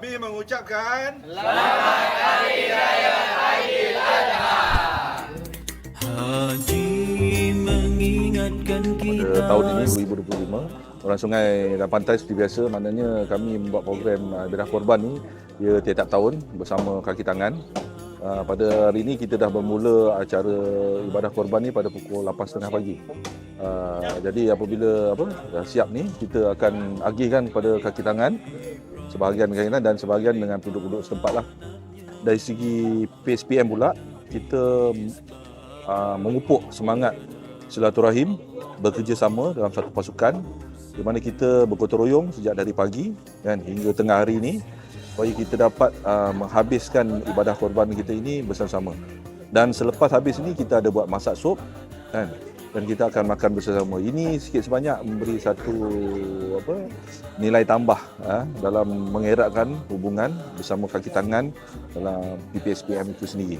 Kami mengucapkan Haji mengingatkan kita pada tahun ini 2025 Orang Sungai dan Pantai seperti biasa maknanya kami membuat program uh, Bedah Korban ni dia tiap-tiap tahun bersama kaki tangan Uh, pada hari ini kita dah bermula acara ibadah korban ni pada pukul 8.30 pagi. Uh, jadi apabila apa dah siap ni kita akan agihkan kepada kaki tangan sebahagian tangan dan sebahagian dengan penduduk-penduduk setempat lah. Dari segi PSPM pula kita uh, memupuk semangat silaturahim bekerjasama dalam satu pasukan di mana kita bergotong royong sejak dari pagi kan hingga tengah hari ini supaya kita dapat uh, menghabiskan ibadah korban kita ini bersama-sama. Dan selepas habis ini kita ada buat masak sup kan dan kita akan makan bersama. Ini sikit sebanyak memberi satu apa nilai tambah ha, dalam mengeratkan hubungan bersama kaki tangan dalam PPSPM itu sendiri.